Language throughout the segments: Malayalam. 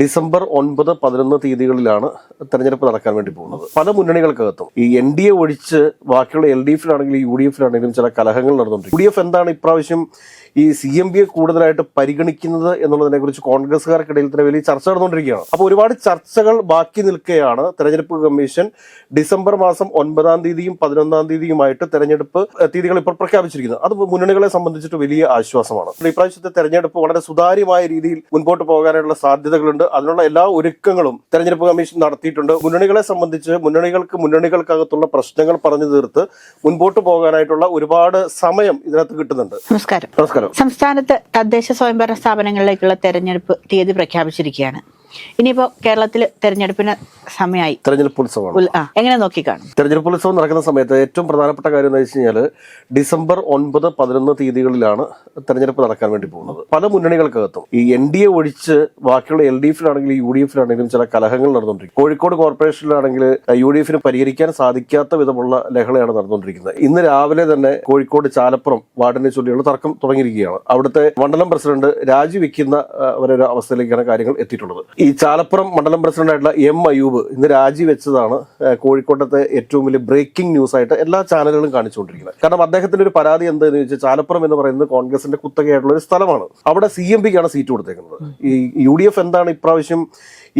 ഡിസംബർ ഒൻപത് പതിനൊന്ന് തീയതികളിലാണ് തെരഞ്ഞെടുപ്പ് നടക്കാൻ വേണ്ടി പോകുന്നത്. പല മുന്നണികൾക്കകത്തും ഈ എൻ ഡി എ ഒഴിച്ച് ബാക്കിയുള്ള എൽ ഡി എഫിലാണെങ്കിലും യു ഡി എഫിലാണെങ്കിലും ചില കലഹങ്ങൾ നടന്നുണ്ട് യു ഡി എഫ് എന്താണ് ഇപ്രാവശ്യം ഈ സി എം പിയെ കൂടുതലായിട്ട് പരിഗണിക്കുന്നത് എന്നുള്ളതിനെ കുറിച്ച് കോൺഗ്രസ്സുകാർക്കിടയിൽ തന്നെ വലിയ ചർച്ച നടന്നുകൊണ്ടിരിക്കുകയാണ്. അപ്പോൾ ഒരുപാട് ചർച്ചകൾ ബാക്കി നിൽക്കുകയാണ് തെരഞ്ഞെടുപ്പ് കമ്മീഷൻ ഡിസംബർ മാസം ഒൻപതാം തീയതിയും പതിനൊന്നാം തീയതിയുമായിട്ട് തെരഞ്ഞെടുപ്പ് തീയതികൾ ഇപ്പോൾ പ്രഖ്യാപിച്ചിരിക്കുന്നത്. അത് മുന്നണികളെ സംബന്ധിച്ചിട്ട് വലിയ ആശ്വാസമാണ്. ഇപ്രാവശ്യത്തെ തെരഞ്ഞെടുപ്പ് വളരെ സുതാര്യമായ രീതിയിൽ മുൻപോട്ട് പോകാനുള്ള സാധ്യതകളുണ്ട്. അതിനുള്ള എല്ലാ ഒരുക്കങ്ങളും തെരഞ്ഞെടുപ്പ് കമ്മീഷൻ നടത്തിയിട്ടുണ്ട്. മുന്നണികളെ സംബന്ധിച്ച് മുന്നണികൾക്ക് മുന്നണികൾക്കകത്തുള്ള പ്രശ്നങ്ങൾ പറഞ്ഞു തീർത്ത് മുൻപോട്ട് പോകാനായിട്ടുള്ള ഒരുപാട് സമയം ഇതിനകത്ത് കിട്ടുന്നുണ്ട്. നമസ്കാരം. നമസ്കാരം. സംസ്ഥാനത്ത് തദ്ദേശ സ്വയംഭരണ സ്ഥാപനങ്ങളിലേക്കുള്ള തെരഞ്ഞെടുപ്പ് തീയതി പ്രഖ്യാപിച്ചിരിക്കുകയാണ്. ഇനിയിപ്പോ കേരളത്തിൽ തെരഞ്ഞെടുപ്പിന് സമയമായി തെരഞ്ഞെടുപ്പ് ഉത്സവം എങ്ങനെ നോക്കിക്കാണും തെരഞ്ഞെടുപ്പ് ഉത്സവം നടക്കുന്ന സമയത്ത് ഏറ്റവും പ്രധാനപ്പെട്ട കാര്യം എന്ന് വെച്ച് കഴിഞ്ഞാൽ ഡിസംബർ ഒൻപത് പതിനൊന്ന് തീയതികളിലാണ് തെരഞ്ഞെടുപ്പ് നടക്കാൻ വേണ്ടി പോകുന്നത്. പല മുന്നണികൾക്കകത്തും ഈ എൻ ഡി എ ഒഴിച്ച് ബാക്കിയുള്ള എൽ ഡി എഫിലാണെങ്കിലും യു ഡി എഫിലാണെങ്കിലും ചില കലഹങ്ങൾ നടന്നുകൊണ്ടിരിക്കും. കോഴിക്കോട് കോർപ്പറേഷനിലാണെങ്കിൽ യു ഡി എഫിന് പരിഹരിക്കാൻ സാധിക്കാത്ത വിധമുള്ള ലഹളയാണ് നടന്നുകൊണ്ടിരിക്കുന്നത്. ഇന്ന് രാവിലെ തന്നെ കോഴിക്കോട് ചാലപ്പുറം വാർഡിനെ ചൊല്ലിയുള്ള തർക്കം തുടങ്ങിയിരിക്കുകയാണ്. അവിടുത്തെ മണ്ഡലം പ്രസിഡന്റ് രാജിവെക്കുന്ന ഒരു അവസ്ഥയിലേക്കാണ് കാര്യങ്ങൾ എത്തിയിട്ടുള്ളത്. ഈ ചാലപ്പുറം മണ്ഡലം പ്രസിഡന്റായിട്ടുള്ള എം അയൂബ് ഇന്ന് രാജിവെച്ചതാണ് കോഴിക്കോട്ടത്തെ ഏറ്റവും വലിയ ബ്രേക്കിംഗ് ന്യൂസ് ആയിട്ട് എല്ലാ ചാനലുകളും കാണിച്ചുകൊണ്ടിരിക്കുന്നത്. കാരണം അദ്ദേഹത്തിന്റെ ഒരു പരാതി എന്താണെന്ന് വെച്ചാൽ ചാലപ്പുറം എന്ന് പറയുന്നത് കോൺഗ്രസിന്റെ കുത്തകയായിട്ടുള്ള ഒരു സ്ഥലമാണ്. അവിടെ സി എം പിക്കാണ് സീറ്റ് കൊടുത്തേക്കുന്നത്. ഈ യു ഡി എഫ് എന്താണ് ഇപ്രാവശ്യം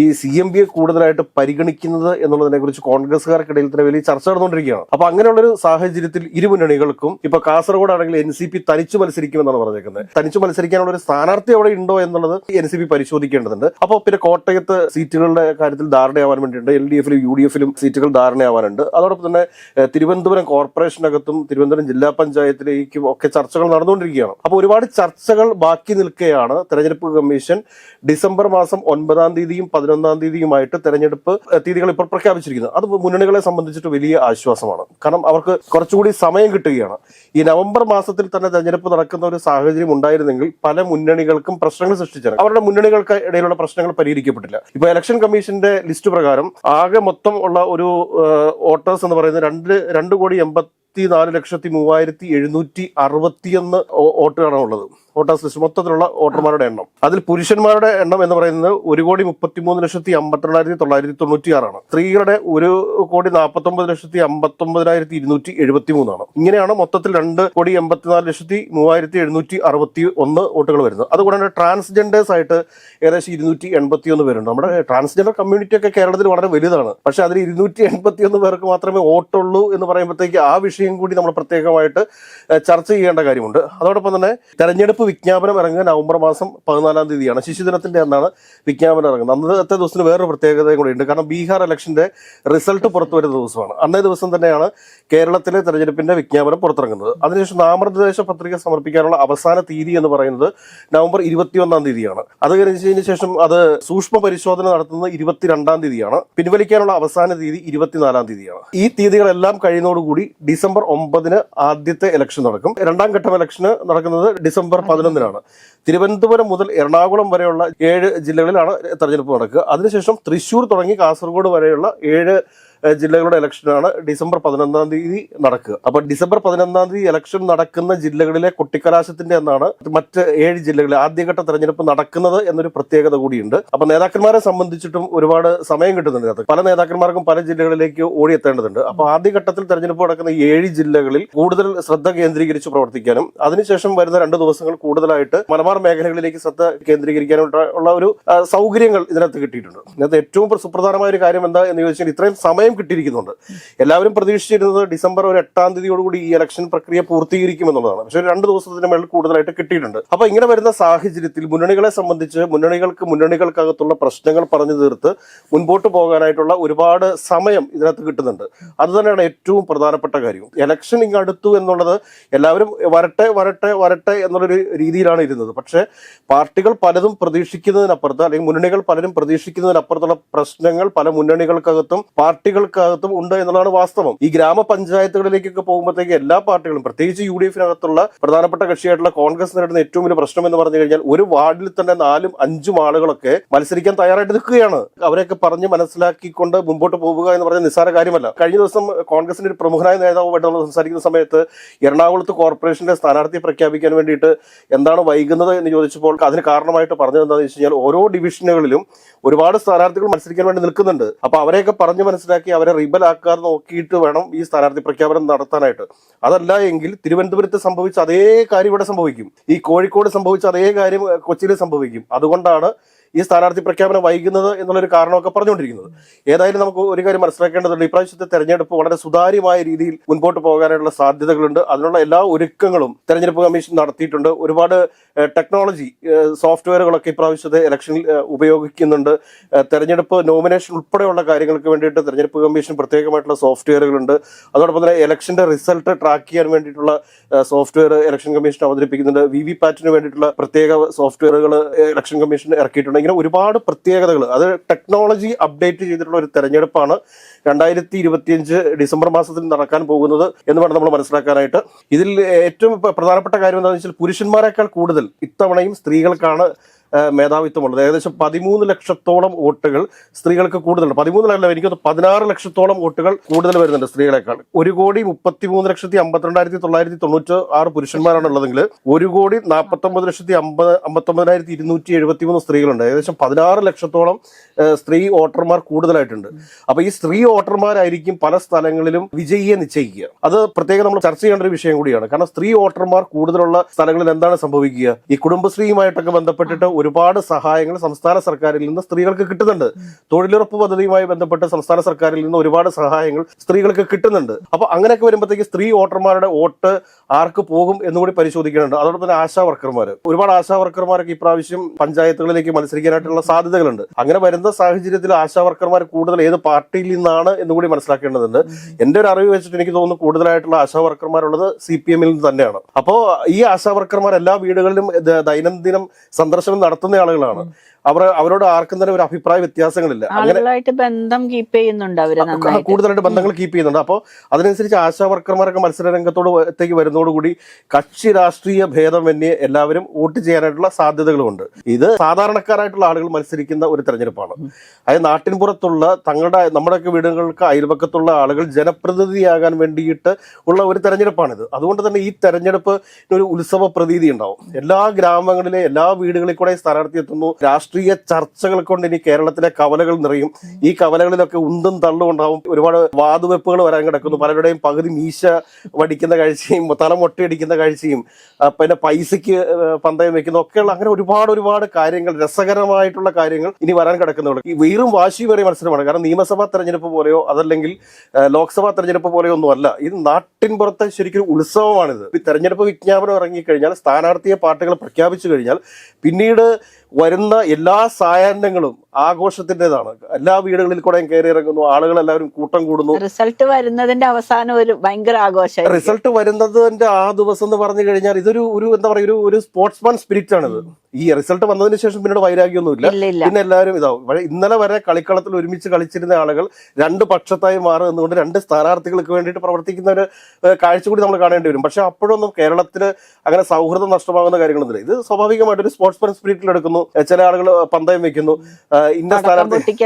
ഈ സി എം പിയെ കൂടുതലായിട്ട് പരിഗണിക്കുന്നത് എന്നുള്ളതിനെ കുറിച്ച് കോൺഗ്രസ്സുകാർക്കിടയിൽ തന്നെ വലിയ ചർച്ച നടന്നുകൊണ്ടിരിക്കുകയാണ്. അപ്പൊ അങ്ങനെയുള്ള ഒരു സാഹചര്യത്തിൽ ഇരു മുന്നണികൾക്കും ഇപ്പൊ കാസർഗോഡ് ആണെങ്കിൽ എൻ സി പി തനിച്ചു മത്സരിക്കുമെന്നാണ് പറഞ്ഞേക്കുന്നത്. തനിച്ചു മത്സരിക്കാനുള്ള ഒരു സ്ഥാനാർത്ഥി അവിടെ ഉണ്ടോ എന്നുള്ളത് എൻ സി പി പരിശോധിക്കേണ്ടതുണ്ട്. അപ്പോൾ പിന്നെ കോട്ടയത്ത് സീറ്റുകളുടെ കാര്യത്തിൽ ധാരണയാവാൻ വേണ്ടിയിട്ടുണ്ട്. എൽ ഡി എഫിലും യു ഡി എഫിലും സീറ്റുകൾ ധാരണയാവാനുണ്ട്. അതോടൊപ്പം തന്നെ തിരുവനന്തപുരം കോർപ്പറേഷനകത്തും തിരുവനന്തപുരം ജില്ലാ പഞ്ചായത്തിലേക്കും ഒക്കെ ചർച്ചകൾ നടന്നുകൊണ്ടിരിക്കുകയാണ്. അപ്പോൾ ഒരുപാട് ചർച്ചകൾ ബാക്കി നിൽക്കുകയാണ് തെരഞ്ഞെടുപ്പ് കമ്മീഷൻ ഡിസംബർ മാസം ഒൻപതാം തീയതിയും പതിനൊന്നാം തീയതിയുമായിട്ട് തെരഞ്ഞെടുപ്പ് തീയതികൾ ഇപ്പോൾ പ്രഖ്യാപിച്ചിരിക്കുന്നത് അത് മുന്നണികളെ സംബന്ധിച്ചിട്ട് വലിയ ആശ്വാസമാണ്. കാരണം അവർക്ക് കുറച്ചുകൂടി സമയം കിട്ടുകയാണ്. ഈ നവംബർ മാസത്തിൽ തന്നെ തെരഞ്ഞെടുപ്പ് നടക്കുന്ന ഒരു സാഹചര്യം ഉണ്ടായിരുന്നെങ്കിൽ പല മുന്നണികൾക്കും പ്രശ്നങ്ങൾ സൃഷ്ടിച്ചാണ് അവരുടെ മുന്നണികൾക്ക് ഇടയിലുള്ള പ്രശ്നങ്ങൾ പരിഹരിക്കപ്പെട്ടില്ല. ഇപ്പൊ ഇലക്ഷൻ കമ്മീഷന്റെ ലിസ്റ്റ് പ്രകാരം ആകെ മൊത്തം ഉള്ള ഒരു വോട്ടേഴ്സ് എന്ന് പറയുന്നത് രണ്ട് രണ്ട് കോടി എൺപത്തി നാല് ലക്ഷത്തി മൂവായിരത്തി എഴുന്നൂറ്റി അറുപത്തിയൊന്ന് വോട്ടുകളാണ് ഉള്ളത്. വോട്ടേഴ്സ് ലിസ്റ്റ് മൊത്തത്തിലുള്ള വോട്ടർമാരുടെ എണ്ണം. അതിൽ പുരുഷന്മാരുടെ എണ്ണം എന്ന് പറയുന്നത് ഒരു കോടി മുപ്പത്തിമൂന്ന് ലക്ഷത്തി അമ്പത്തിരണ്ടായിരത്തി തൊള്ളായിരത്തി തൊണ്ണൂറ്റി ആറാണ് സ്ത്രീകളുടെ ഒരു കോടി നാൽപ്പത്തൊമ്പത് ലക്ഷത്തി അമ്പത്തൊമ്പതിനായിരത്തി ഇരുന്നൂറ്റി എഴുപത്തി മൂന്നാണ് ഇങ്ങനെയാണ് മൊത്തത്തിൽ രണ്ട് കോടി എൺപത്തിനാല് ലക്ഷത്തി മൂവായിരത്തി എഴുന്നൂറ്റി അറുപത്തി ഒന്ന് വോട്ടുകൾ വരുന്നത്. അതുകൂടാതെ ട്രാൻസ്ജെൻഡേഴ്സ് ആയിട്ട് ഏകദേശം ഇരുന്നൂറ്റി എൺപത്തി ഒന്ന് പേരുണ്ട്. നമ്മുടെ ട്രാൻസ്ജെൻഡർ കമ്മ്യൂണിറ്റി ഒക്കെ കേരളത്തിൽ വളരെ വലുതാണ്. പക്ഷെ അതിൽ ഇരുന്നൂറ്റി എൺപത്തി ഒന്ന് പേർക്ക് മാത്രമേ വോട്ടുള്ളൂ എന്ന് പറയുമ്പോഴത്തേക്ക് ആ വിഷയം കൂടി നമ്മൾ പ്രത്യേകമായിട്ട് ചർച്ച ചെയ്യേണ്ട കാര്യമുണ്ട്. അതോടൊപ്പം തന്നെ തെരഞ്ഞെടുപ്പ് വിജ്ഞാപനം ഇറങ്ങുക നവംബർ മാസം പതിനാലാം തീയതിയാണ്. ശിശുദിനത്തിന്റെ അന്നാണ് വിജ്ഞാപനം ഇറങ്ങുന്നത്. അന്നത്തെ ദിവസത്തിന് വേറൊരു പ്രത്യേകതയും കൂടി ഉണ്ട്. കാരണം ബീഹാർ ഇലക്ഷന്റെ റിസൾട്ട് പുറത്തു വരുന്ന ദിവസമാണ്. അന്നേ ദിവസം തന്നെയാണ് കേരളത്തിലെ തെരഞ്ഞെടുപ്പിന്റെ വിജ്ഞാപനം പുറത്തിറങ്ങുന്നത്. അതിനുശേഷം നാമനിർദ്ദേശ പത്രിക സമർപ്പിക്കാനുള്ള അവസാന തീയതി എന്ന് പറയുന്നത് നവംബർ ഇരുപത്തിയൊന്നാം തീയതിയാണ്. അത് കഴിഞ്ഞതിന് ശേഷം അത് സൂക്ഷ്മ പരിശോധന നടത്തുന്നത് ഇരുപത്തിരണ്ടാം തീയതിയാണ്. പിൻവലിക്കാനുള്ള അവസാന തീയതി ഇരുപത്തിനാലാം തീയതിയാണ്. ഈ തീയതികളെല്ലാം കഴിയുന്നതോടുകൂടി ഡിസംബർ ഒമ്പതിന് ആദ്യത്തെ ഇലക്ഷൻ നടക്കും. രണ്ടാം ഘട്ടം ഇലക്ഷന് നടക്കുന്നത് ഡിസംബർ പതിനൊന്നിനാണ്. തിരുവനന്തപുരം മുതൽ എറണാകുളം വരെയുള്ള ഏഴ് ജില്ലകളിലാണ് തെരഞ്ഞെടുപ്പ് നടക്കുക. അതിനുശേഷം തൃശൂർ തുടങ്ങി കാസർഗോഡ് വരെയുള്ള ഏഴ് ജില്ലകളുടെ ഇലക്ഷനാണ് ഡിസംബർ പതിനൊന്നാം തീയതി നടക്കുക. അപ്പൊ ഡിസംബർ പതിനൊന്നാം തീയതി ഇലക്ഷൻ നടക്കുന്ന ജില്ലകളിലെ കൊട്ടിക്കലാശത്തിന്റെ എന്നാണ് മറ്റ് ഏഴ് ജില്ലകളിൽ ആദ്യഘട്ട തെരഞ്ഞെടുപ്പ് നടക്കുന്നത് എന്നൊരു പ്രത്യേകത കൂടിയുണ്ട്. അപ്പൊ നേതാക്കന്മാരെ സംബന്ധിച്ചിട്ടും ഒരുപാട് സമയം കിട്ടുന്നുണ്ട്. പല നേതാക്കന്മാർക്കും പല ജില്ലകളിലേക്ക് ഓടിയെത്തേണ്ടതുണ്ട്. അപ്പൊ ആദ്യഘട്ടത്തിൽ തെരഞ്ഞെടുപ്പ് നടക്കുന്ന ഏഴ് ജില്ലകളിൽ കൂടുതൽ ശ്രദ്ധ കേന്ദ്രീകരിച്ച് പ്രവർത്തിക്കാനും അതിനുശേഷം വരുന്ന രണ്ട് ദിവസങ്ങൾ കൂടുതലായിട്ട് മലബാർ മേഖലകളിലേക്ക് ശ്രദ്ധ കേന്ദ്രീകരിക്കാനുള്ള ഒരു സൗകര്യങ്ങൾ ഇതിനകത്ത് കിട്ടിയിട്ടുണ്ട്. ഇതിനകത്ത് ഏറ്റവും പ്ര- സുപ്രധാനമായ ഒരു കാര്യം എന്താ എന്ന് ചോദിച്ചാൽ ഇത്രയും സമയം കിട്ടിയിരിക്കുന്നുണ്ട്. എല്ലാവരും പ്രതീക്ഷിച്ചിരുന്നത് ഡിസംബർ ഒരു എട്ടാം തീയതിയോടുകൂടി ഈ ഇലക്ഷൻ പ്രക്രിയ പൂർത്തീകരിക്കുമെന്നുള്ളതാണ്. പക്ഷേ രണ്ട് ദിവസത്തിന് മേളിൽ കൂടുതലായിട്ട് കിട്ടിയിട്ടുണ്ട്. അപ്പൊ ഇങ്ങനെ വരുന്ന സാഹചര്യത്തിൽ മുന്നണികളെ സംബന്ധിച്ച് മുന്നണികൾക്ക് മുന്നണികൾക്കകത്തുള്ള പ്രശ്നങ്ങൾ പറഞ്ഞു തീർത്ത് മുൻപോട്ട് പോകാനായിട്ടുള്ള ഒരുപാട് സമയം ഇതിനകത്ത് കിട്ടുന്നുണ്ട്. അത് തന്നെയാണ് ഏറ്റവും പ്രധാനപ്പെട്ട കാര്യം. ഇലക്ഷൻ ഇങ്ങ് അടുത്തു എന്നുള്ളത് എല്ലാവരും വരട്ടെ വരട്ടെ വരട്ടെ എന്നുള്ളൊരു രീതിയിലാണ് ഇരുന്നത്. പക്ഷേ പാർട്ടികൾ പലതും പ്രതീക്ഷിക്കുന്നതിനപ്പുറത്ത് അല്ലെങ്കിൽ മുന്നണികൾ പലരും പ്രതീക്ഷിക്കുന്നതിനപ്പുറത്തുള്ള പ്രശ്നങ്ങൾ പല മുന്നണികൾക്കകത്തും പാർട്ടികൾ മുന്നണികൾക്കകത്തും ഉണ്ട് എന്നുള്ളതാണ് വാസ്തവം. ഈ ഗ്രാമപഞ്ചായത്തുകളിലേക്കൊക്കെ പോകുമ്പോഴത്തേക്ക് എല്ലാ പാർട്ടികളും പ്രത്യേകിച്ച് യു ഡി എഫിനകത്തുള്ള പ്രധാനപ്പെട്ട കക്ഷിയായിട്ടുള്ള കോൺഗ്രസ് നേരിടുന്ന ഏറ്റവും വലിയ പ്രശ്നം എന്ന് പറഞ്ഞു കഴിഞ്ഞാൽ ഒരു വാർഡിൽ തന്നെ നാലും അഞ്ചും ആളുകളൊക്കെ മത്സരിക്കാൻ തയ്യാറായിട്ട് നിൽക്കുകയാണ്. അവരെയൊക്കെ പറഞ്ഞ് മനസ്സിലാക്കിക്കൊണ്ട് മുമ്പോട്ട് പോവുക എന്ന് പറഞ്ഞ നിസ്സാര കാര്യമല്ല. കഴിഞ്ഞ ദിവസം കോൺഗ്രസിന്റെ ഒരു പ്രമുഖനായ നേതാവുമായിട്ട് സംസാരിക്കുന്ന സമയത്ത് എറണാകുളത്ത് കോർപ്പറേഷന്റെ സ്ഥാനാർത്ഥിയെ പ്രഖ്യാപിക്കാൻ വേണ്ടിയിട്ട് എന്താണ് വൈകുന്നത് എന്ന് ചോദിച്ചപ്പോൾ അതിന് കാരണമായിട്ട് പറഞ്ഞത് എന്താണെന്ന് വെച്ച് കഴിഞ്ഞാൽ ഓരോ ഡിവിഷനുകളിലും ഒരുപാട് സ്ഥാനാർത്ഥികൾ മത്സരിക്കാൻ വേണ്ടി നിൽക്കുന്നുണ്ട്. അപ്പൊ അവരെയൊക്കെ പറഞ്ഞ് മനസ്സിലാക്കി അവരെ റിബലാക്കാതെ നോക്കിയിട്ട് വേണം ഈ സ്ഥാനാർത്ഥി പ്രഖ്യാപനം നടത്താനായിട്ട്. അതല്ല എങ്കിൽ തിരുവനന്തപുരത്ത് സംഭവിച്ച അതേ കാര്യം ഇവിടെ സംഭവിക്കും. ഈ കോഴിക്കോട് സംഭവിച്ച അതേ കാര്യം കൊച്ചിയിൽ സംഭവിക്കും. അതുകൊണ്ടാണ് ഈ സ്ഥാനാർത്ഥി പ്രഖ്യാപനം വൈകുന്നത് എന്നുള്ളൊരു കാരണമൊക്കെ പറഞ്ഞുകൊണ്ടിരിക്കുന്നത്. ഏതായാലും നമുക്ക് ഒരു കാര്യം മനസ്സിലാക്കേണ്ടതുണ്ട്. ഇപ്രാവശ്യത്തെ തെരഞ്ഞെടുപ്പ് വളരെ സുതാര്യമായ രീതിയിൽ മുൻപോട്ട് പോകാനുള്ള സാധ്യതകളുണ്ട്. അതിനുള്ള എല്ലാ ഒരുക്കങ്ങളും തെരഞ്ഞെടുപ്പ് കമ്മീഷൻ നടത്തിയിട്ടുണ്ട്. ഒരുപാട് ടെക്നോളജി സോഫ്റ്റ്വെയറുകളൊക്കെ ഇപ്രാവശ്യത്തെ ഇലക്ഷനിൽ ഉപയോഗിക്കുന്നുണ്ട്. തെരഞ്ഞെടുപ്പ് നോമിനേഷൻ ഉൾപ്പെടെയുള്ള കാര്യങ്ങൾക്ക് വേണ്ടിയിട്ട് തെരഞ്ഞെടുപ്പ് കമ്മീഷൻ പ്രത്യേകമായിട്ടുള്ള സോഫ്റ്റ്വെയറുകളുണ്ട്. അതോടൊപ്പം തന്നെ ഇലക്ഷന്റെ റിസൾട്ട് ട്രാക്ക് ചെയ്യാൻ വേണ്ടിയിട്ടുള്ള സോഫ്റ്റ്വെയർ ഇലക്ഷൻ കമ്മീഷൻ അവതരിപ്പിക്കുന്നുണ്ട്. വി വി പാറ്റിന് വേണ്ടിയിട്ടുള്ള പ്രത്യേക സോഫ്റ്റ്വെയറുകൾ ഇലക്ഷൻ കമ്മീഷൻ ഇറക്കിയിട്ടുണ്ട്. ഇങ്ങനെ ഒരുപാട് പ്രത്യേകതകൾ അത് ടെക്നോളജി അപ്ഡേറ്റ് ചെയ്തിട്ടുള്ള ഒരു തെരഞ്ഞെടുപ്പാണ് രണ്ടായിരത്തി ഇരുപത്തിയഞ്ച് ഡിസംബർ മാസത്തിൽ നടക്കാൻ പോകുന്നത് എന്ന് വേണം നമ്മൾ മനസ്സിലാക്കാനായിട്ട്. ഇതിൽ ഏറ്റവും പ്രധാനപ്പെട്ട കാര്യം എന്താണെന്ന് വെച്ചാൽ പുരുഷന്മാരെക്കാൾ കൂടുതൽ ഇത്തവണയും സ്ത്രീകൾക്കാണ് മേധാവിത്വമുള്ളത്. ഏകദേശം പതിമൂന്ന് ലക്ഷത്തോളം വോട്ടുകൾ സ്ത്രീകൾക്ക് കൂടുതലുണ്ട്. പതിമൂന്നിലല്ല എനിക്കത് പതിനാറ് ലക്ഷത്തോളം വോട്ടുകൾ കൂടുതൽ വരുന്നുണ്ട് സ്ത്രീകളെക്കാൾ. ഒരു കോടി മുപ്പത്തിമൂന്ന് ലക്ഷത്തി അമ്പത്തിരണ്ടായിരത്തി തൊള്ളായിരത്തി തൊണ്ണൂറ്റി ആറ് പുരുഷന്മാരാണ് ഉള്ളതെങ്കിൽ ഒരു കോടി നാൽപ്പത്തൊമ്പത് ലക്ഷത്തി അമ്പത് അമ്പത്തൊമ്പതിനായിരത്തി ഇരുന്നൂറ്റി എഴുപത്തി മൂന്ന് സ്ത്രീകളുണ്ട്. ഏകദേശം പതിനാറ് ലക്ഷത്തോളം സ്ത്രീ വോട്ടർമാർ കൂടുതലായിട്ടുണ്ട്. അപ്പൊ ഈ സ്ത്രീ വോട്ടർമാരായിരിക്കും പല സ്ഥലങ്ങളിലും വിജയിയെ നിശ്ചയിക്കുക. അത് പ്രത്യേകം നമ്മൾ ചർച്ച ചെയ്യേണ്ട ഒരു വിഷയം കൂടിയാണ്. കാരണം സ്ത്രീ വോട്ടർമാർ കൂടുതലുള്ള സ്ഥലങ്ങളിൽ എന്താണ് സംഭവിക്കുക? ഈ കുടുംബശ്രീയുമായിട്ടൊക്കെ ബന്ധപ്പെട്ടിട്ട് ഒരുപാട് സഹായങ്ങൾ സംസ്ഥാന സർക്കാരിൽ നിന്ന് സ്ത്രീകൾക്ക് കിട്ടുന്നുണ്ട്. തൊഴിലുറപ്പ് പദ്ധതിയുമായി ബന്ധപ്പെട്ട് സംസ്ഥാന സർക്കാരിൽ നിന്ന് ഒരുപാട് സഹായങ്ങൾ സ്ത്രീകൾക്ക് കിട്ടുന്നുണ്ട്. അപ്പൊ അങ്ങനെയൊക്കെ വരുമ്പോഴത്തേക്ക് സ്ത്രീ വോട്ടർമാരുടെ വോട്ട് ആർക്ക് പോകും എന്നുകൂടി പരിശോധിക്കുന്നുണ്ട്. അതോടൊപ്പം തന്നെ ആശാ വർക്കർമാർ ഒരുപാട് ആശാ വർക്കർമാരൊക്കെ ഇപ്രാവശ്യം പഞ്ചായത്തുകളിലേക്ക് മത്സരിക്കാനായിട്ടുള്ള സാധ്യതകളുണ്ട്. അങ്ങനെ വരുന്ന സാഹചര്യത്തിൽ ആശാ വർക്കർമാർ കൂടുതൽ ഏത് പാർട്ടിയിൽ നിന്നാണ് എന്നുകൂടി മനസ്സിലാക്കേണ്ടതുണ്ട്. എന്റെ ഒരു അറിവ് വെച്ചിട്ട് എനിക്ക് തോന്നുന്നു കൂടുതലായിട്ടുള്ള ആശാ വർക്കർമാരുള്ളത് സി പി എമ്മിൽ നിന്ന് തന്നെയാണ്. അപ്പോൾ ഈ ആശാ വർക്കർമാർ എല്ലാ വീടുകളിലും ദൈനംദിനം സന്ദർശനം നടത്തുന്ന ആളുകളാണ്. അവർ അവരോട് ആർക്കും തന്നെ ഒരു അഭിപ്രായ വ്യത്യാസങ്ങളില്ല. ആളുകളായിട്ട് ബന്ധം കീപ്പ് ചെയ്യുന്നുണ്ട് കൂടുതലായിട്ട് ബന്ധങ്ങൾ കീപ്പ് ചെയ്യുന്നുണ്ട്. അപ്പോൾ അതിനനുസരിച്ച് ആശാ വർക്കർമാരൊക്കെ മത്സര രംഗത്തോട് ത്തേക്ക് വരുന്നതോടുകൂടി കക്ഷി രാഷ്ട്രീയ ഭേദം ഭേദമന്യേ എല്ലാവരും വോട്ട് ചെയ്യാനായിട്ടുള്ള സാധ്യതകളുമുണ്ട്. ഇത് സാധാരണക്കാരായിട്ടുള്ള ആളുകൾ മത്സരിക്കുന്ന ഒരു തെരഞ്ഞെടുപ്പാണ്. അതായത് നാട്ടിൻപുറത്തുള്ള തങ്ങളുടെ നമ്മുടെയൊക്കെ വീടുകൾക്ക് അയൽപക്കത്തുള്ള ആളുകൾ ജനപ്രതിനിധിയാകാൻ വേണ്ടിയിട്ട് ഉള്ള ഒരു തെരഞ്ഞെടുപ്പാണിത്. അതുകൊണ്ട് തന്നെ ഈ തെരഞ്ഞെടുപ്പ് ഒരു ഉത്സവ പ്രതീതി ഉണ്ടാവും. എല്ലാ ഗ്രാമങ്ങളിലെ എല്ലാ വീടുകളിൽ കൂടെ സ്ഥാനാർത്ഥി എത്തുന്നു രാഷ്ട്രീയ ചർച്ചകൾ കൊണ്ട് ഇനി കേരളത്തിലെ കവലകൾ നിറയും. ഈ കവലകളിലൊക്കെ ഉന്തും തള്ളും ഉണ്ടാവും. ഒരുപാട് വാതുവെപ്പുകൾ വരാൻ കിടക്കുന്നു. പലരുടെയും പകുതി മീശ വടിക്കുന്ന കാഴ്ചയും തല മൊട്ടയടിക്കുന്ന കാഴ്ചയും പിന്നെ പൈസയ്ക്ക് പന്തയം വെക്കുന്ന ഒക്കെയുള്ള അങ്ങനെ ഒരുപാട് ഒരുപാട് കാര്യങ്ങൾ രസകരമായിട്ടുള്ള കാര്യങ്ങൾ ഇനി വരാൻ കിടക്കുന്നുണ്ട്. ഈ വീറും വരെ മത്സരമാണ്. കാരണം നിയമസഭാ തെരഞ്ഞെടുപ്പ് പോലെയോ അതല്ലെങ്കിൽ ലോക്സഭാ തെരഞ്ഞെടുപ്പ് പോലെയോ ഒന്നും അല്ല. ഇത് നാട്ടിൻപുറത്തെ ശരിക്കും ഉത്സവമാണിത്. തെരഞ്ഞെടുപ്പ് വിജ്ഞാപനം ഇറങ്ങിക്കഴിഞ്ഞാൽ സ്ഥാനാർത്ഥിയെ പാർട്ടികൾ പ്രഖ്യാപിച്ചു കഴിഞ്ഞാൽ പിന്നീട് വരുന്ന എല്ലാ സായാഹ്നങ്ങളും ആഘോഷത്തിന്റെതാണ്. എല്ലാ വീടുകളിൽ കൂടെ കയറി ഇറങ്ങുന്നു ആളുകൾ എല്ലാവരും കൂട്ടം കൂടുന്നു. റിസൾട്ട് വരുന്നതിന്റെ അവസാനം ഒരു ഭയങ്കര ആഘോഷം റിസൾട്ട് വരുന്നതിന്റെ ആ ദിവസം എന്ന് പറഞ്ഞു കഴിഞ്ഞാൽ ഇതൊരു ഒരു എന്താ പറയുക ഒരു ഒരു സ്പോർട്സ്മാൻ സ്പിരിറ്റ് ആണിത് ഈ റിസൾട്ട് വന്നതിന് ശേഷം പിന്നീട് വൈരാഗ്യമൊന്നുമില്ല. പിന്നെ എല്ലാവരും ഇതാവും ഇന്നലെ വരെ കളിക്കളത്തിൽ ഒരുമിച്ച് കളിച്ചിരുന്ന ആളുകൾ രണ്ട് പക്ഷത്തായി മാറും എന്നുകൊണ്ട് രണ്ട് സ്ഥാനാർത്ഥികൾക്ക് വേണ്ടിയിട്ട് പ്രവർത്തിക്കുന്ന ഒരു കാഴ്ച കൂടി നമ്മൾ കാണേണ്ടി വരും. പക്ഷെ അപ്പോഴൊന്നും കേരളത്തിൽ അങ്ങനെ സൗഹൃദം നഷ്ടമാകുന്ന കാര്യങ്ങളൊന്നുമില്ല. ഇത് സ്വാഭാവികമായിട്ട് ഒരു സ്പോർട്സ്മാൻ സ്പിരിറ്റിൽ എടുക്കുന്നു. ചില ആളുകൾ പന്തയം വെക്കുന്നു. ഇന്ന സ്ഥാനാർത്ഥി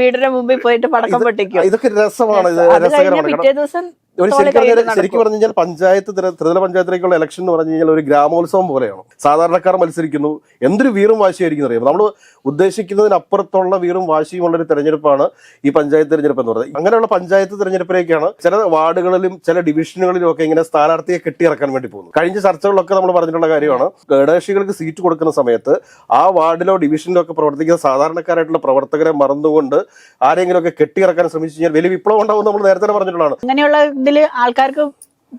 വീടിന്റെ മുമ്പിൽ പോയിട്ട് പടക്കം പൊട്ടിക്കും. ഇതൊക്കെ രസമാണ്. ഇത് രസകരമാണ്. പിറ്റേ ദിവസം ഒരു ശരിക്കും പറഞ്ഞാൽ ശരിക്കും പറഞ്ഞു കഴിഞ്ഞാൽ പഞ്ചായത്ത് തിര- ത്രിതല പഞ്ചായത്തിലേക്കുള്ള ഇലക്ഷൻ എന്ന് പറഞ്ഞു കഴിഞ്ഞാൽ ഒരു ഗ്രാമോത്സവം പോലെയാണ്. സാധാരണക്കാർ മത്സരിക്കുന്നു. എന്തൊരു വീറും വാശിയായിരിക്കും അറിയാം നമ്മൾ ഉദ്ദേശിക്കുന്നതിനപ്പുറത്തുള്ള വീറും വാശിയുമുള്ള ഒരു തെരഞ്ഞെടുപ്പാണ് ഈ പഞ്ചായത്ത് തെരഞ്ഞെടുപ്പ് എന്ന് പറയുന്നത്. അങ്ങനെയുള്ള പഞ്ചായത്ത് തെരഞ്ഞെടുപ്പിലേക്കാണ് ചില വാർഡുകളിലും ചില ഡിവിഷനുകളിലും ഒക്കെ ഇങ്ങനെ സ്ഥാനാർത്ഥിയെ കെട്ടിയിറക്കാൻ വേണ്ടി പോകുന്നു കഴിഞ്ഞ ചർച്ചകളിലൊക്കെ നമ്മൾ പറഞ്ഞിട്ടുള്ള കാര്യമാണ് ഘടകകക്ഷികൾക്ക് സീറ്റ് കൊടുക്കുന്ന സമയത്ത് ആ വാർഡിലോ ഡിവിഷനിലോ ഒക്കെ പ്രവർത്തിക്കുന്ന സാധാരണക്കാരായിട്ടുള്ള പ്രവർത്തകരെ മറന്നുകൊണ്ട് ആരെങ്കിലും ഒക്കെ കെട്ടിയിറക്കാൻ ശ്രമിച്ചു കഴിഞ്ഞാൽ വലിയ വിപ്ലവം ഉണ്ടാവും നമ്മൾ നേരത്തെ പറഞ്ഞിട്ടുള്ളതാണ്. അങ്ങനെയുള്ള ഇതില് ആൾക്കാർക്ക്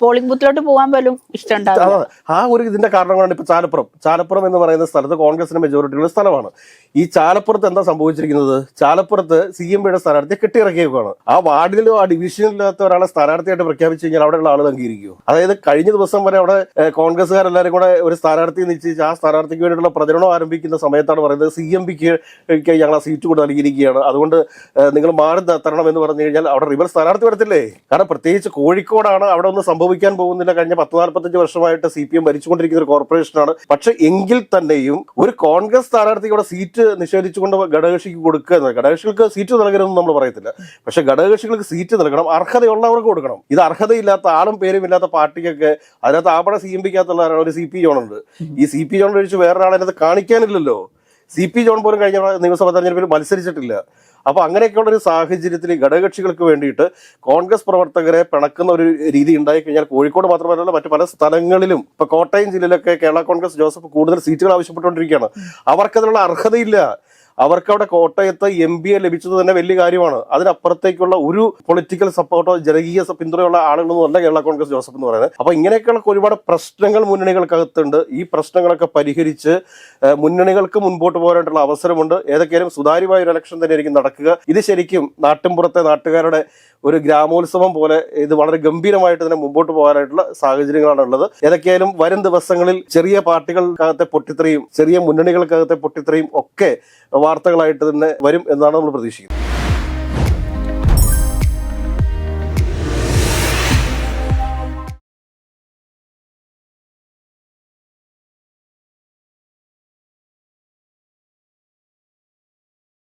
പോളിംഗ് ബൂത്തിലോട്ട് പോകാൻ പോലും ഇഷ്ടമുണ്ടാവില്ല. ആ, ഒരു ഇതിന്റെ കാരണങ്ങളാണ് ഇപ്പൊ ചാലപ്പുറം. ചാലപ്പുറം എന്ന് പറയുന്ന സ്ഥലത്ത് കോൺഗ്രസിന്റെ മെജോറിറ്റി ഉള്ള സ്ഥലമാണ്. ഈ ചാലപ്പുറത്ത് എന്താ സംഭവിച്ചിരിക്കുന്നത്? ചാലപ്പുറത്ത് സി എം പിയുടെ സ്ഥാനാർത്ഥിയെ കെട്ടിയിറക്കിയേക്കാണ് ആ വാർഡിലോ ആ ഡിവിഷനിലും ഇല്ലാത്ത ഒരാളെ സ്ഥാനാർത്ഥിയായിട്ട് പ്രഖ്യാപിച്ചു കഴിഞ്ഞാൽ അവിടെയുള്ള ആളുകൾ അംഗീകരിക്കുമോ അതായത് കഴിഞ്ഞ ദിവസം വരെ അവിടെ കോൺഗ്രസ്സുകാരെല്ലാവരും കൂടെ ഒരു സ്ഥാനാർത്ഥി നിശ്ചയിച്ച് ആ സ്ഥാനാർത്ഥിക്ക് വേണ്ടിയിട്ടുള്ള പ്രചരണം ആരംഭിക്കുന്ന സമയത്താണ് പറയുന്നത് സി എം പിക്ക് ഞങ്ങൾ ആ സീറ്റ് കൂടെ നൽകിയിരിക്കുകയാണ്. അതുകൊണ്ട് നിങ്ങൾ മാറി തരണം എന്ന് പറഞ്ഞു കഴിഞ്ഞാൽ അവിടെ റിവർ സ്ഥാനാർത്ഥി വരത്തില്ലേ? കാരണം പ്രത്യേകിച്ച് കോഴിക്കോടാണ് അവിടെ ഒന്നും സംഭവിക്കാൻ പോകുന്നില്ല. കഴിഞ്ഞ പത്ത് നാൽപ്പത്തഞ്ച് വർഷമായിട്ട് സി പി എം ഭരിച്ചുകൊണ്ടിരിക്കുന്ന ഒരു കോർപ്പറേഷനാണ്. പക്ഷെ എങ്കിൽ തന്നെയും ഒരു കോൺഗ്രസ് സ്ഥാനാർത്ഥിക്ക് ഇവിടെ സീറ്റ് നിഷേധിച്ചുകൊണ്ട് ഘടകകക്ഷിക്ക് കൊടുക്കുക എന്നത് ഘടകകക്ഷികൾക്ക് സീറ്റ് നൽകരുതെന്ന് നമ്മൾ പറയത്തില്ല. പക്ഷെ ഘടകകക്ഷികൾക്ക് സീറ്റ് നൽകണം അർഹതയുള്ളവർക്ക് കൊടുക്കണം. ഇത് അർഹതയില്ലാത്ത ആളും പേരും ഇല്ലാത്ത പാർട്ടിക്കൊക്കെ അതിനകത്ത് ആപട സി എം പിക്കകത്തുള്ള ഒരു സി പി ജോൺ ഉണ്ട്. ഈ സി പി ജോൺ ഒഴിച്ച് വേറൊരാളെ അതിനകത്ത് കാണിക്കാനില്ലല്ലോ. സി പി ജോൺ പോലും കഴിഞ്ഞ നിയമസഭാ തെരഞ്ഞെടുപ്പിൽ മത്സരിച്ചിട്ടില്ല. അപ്പൊ അങ്ങനെയൊക്കെയുള്ള ഒരു സാഹചര്യത്തിൽ ഘടകകക്ഷികൾക്ക് വേണ്ടിയിട്ട് കോൺഗ്രസ് പ്രവർത്തകരെ പിണക്കുന്ന ഒരു രീതി ഉണ്ടായി കഴിഞ്ഞാൽ കോഴിക്കോട് മാത്രമല്ല മറ്റു പല സ്ഥലങ്ങളിലും ഇപ്പൊ കോട്ടയം ജില്ലയിലൊക്കെ കേരള കോൺഗ്രസ് ജോസഫ് കൂടുതൽ സീറ്റുകൾ ആവശ്യപ്പെട്ടുകൊണ്ടിരിക്കുകയാണ്. അവർക്കതിനുള്ള അർഹതയില്ല. അവർക്ക് അവിടെ കോട്ടയത്ത് എം ബി എ ലഭിച്ചത് തന്നെ വലിയ കാര്യമാണ്. അതിനപ്പുറത്തേക്കുള്ള ഒരു പൊളിറ്റിക്കൽ സപ്പോർട്ടോ ജനകീയ പിന്തുണയുള്ള ആളുകളൊന്നും അല്ല കേരള കോൺഗ്രസ് ജോസഫ് എന്ന് പറയുന്നത്. അപ്പൊ ഇങ്ങനെയൊക്കെയുള്ള ഒരുപാട് പ്രശ്നങ്ങൾ മുന്നണികൾക്കകത്തുണ്ട്. ഈ പ്രശ്നങ്ങളൊക്കെ പരിഹരിച്ച് മുന്നണികൾക്ക് മുൻപോട്ട് പോകാനായിട്ടുള്ള അവസരമുണ്ട്. ഏതൊക്കെയാലും സുതാര്യമായ ഒരു ഇലക്ഷൻ തന്നെയായിരിക്കും നടക്കുക. ഇത് ശരിക്കും നാട്ടിൻപുറത്തെ നാട്ടുകാരുടെ ഒരു ഗ്രാമോത്സവം പോലെ ഇത് വളരെ ഗംഭീരമായിട്ട് തന്നെ മുമ്പോട്ട് പോകാനായിട്ടുള്ള സാഹചര്യങ്ങളാണ് ഉള്ളത് ഏതൊക്കെയായാലും വരും ദിവസങ്ങളിൽ ചെറിയ പാർട്ടികൾക്കകത്തെ പൊട്ടിത്തെറിയും ചെറിയ മുന്നണികൾക്കകത്തെ പൊട്ടിത്തെറിയും ഒക്കെ വാർത്തകളായിട്ട് തന്നെ വരും എന്നാണ് നമ്മൾ പ്രതീക്ഷിക്കുന്നത്.